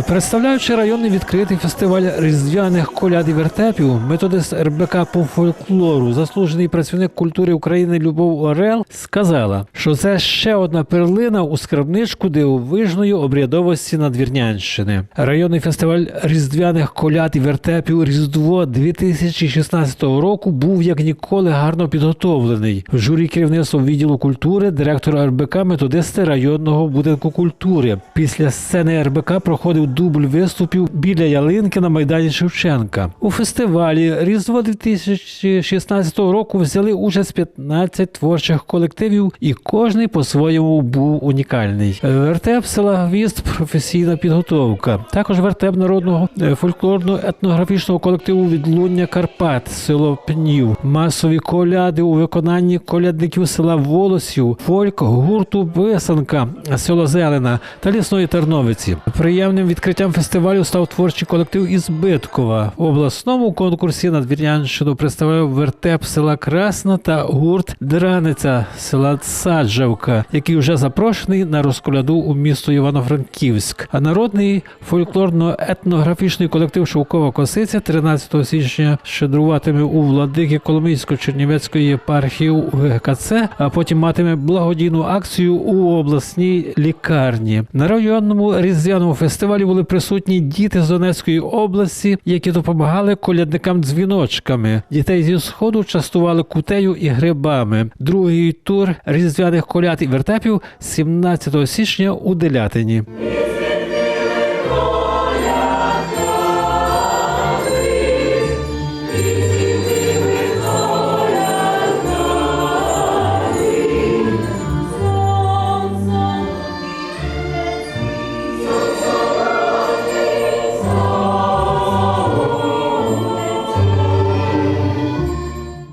Представляючи районний відкритий фестиваль різдвяних коляд і вертепів, методист РБК по фольклору, заслужений працівник культури України Любов Орел, сказала, що це ще одна перлина у скарбничку дивовижної обрядовості Надвірнянщини. Районний фестиваль різдвяних коляд і вертепів Різдво 2016 року був як ніколи гарно підготовлений. В журі керівництва відділу культури, директор РБК, методисти районного будинку культури. Після сцени РБК проходив дубль виступів біля ялинки на майдані Шевченка. У фестивалі Різдво 2016 року взяли участь 15 творчих колективів, і кожний по-своєму був унікальний. Вертеп села Гвізд професійна підготовка. Також вертеп народного е, фольклорно-етнографічного колективу Відлуння Карпат, село Пнів, масові коляди у виконанні колядників села Волосів, фольк гурту Писанка, село Зелена та лісної Терновиці. Приємним відкриттям фестивалю став творчий колектив із Биткова. В обласному конкурсі Надвірнянщину представляв вертеп села Красна та гурт Драниця села Саджавка, який вже запрошений на розколяду у місто Івано-Франківськ. А народний фольклорно-етнографічний колектив Шовкова Косиця 13 січня щедруватиме у владики Коломийсько-Чернівецької єпархії ГКЦ, а потім матиме благодійну акцію у обласній лікарні. На районному різдвяному фестивалі були присутні діти з Донецької області, які допомагали колядникам дзвіночками. Дітей зі сходу частували кутею і грибами. Другий тур різдвяних коляд і вертепів 17 січня у Делятині.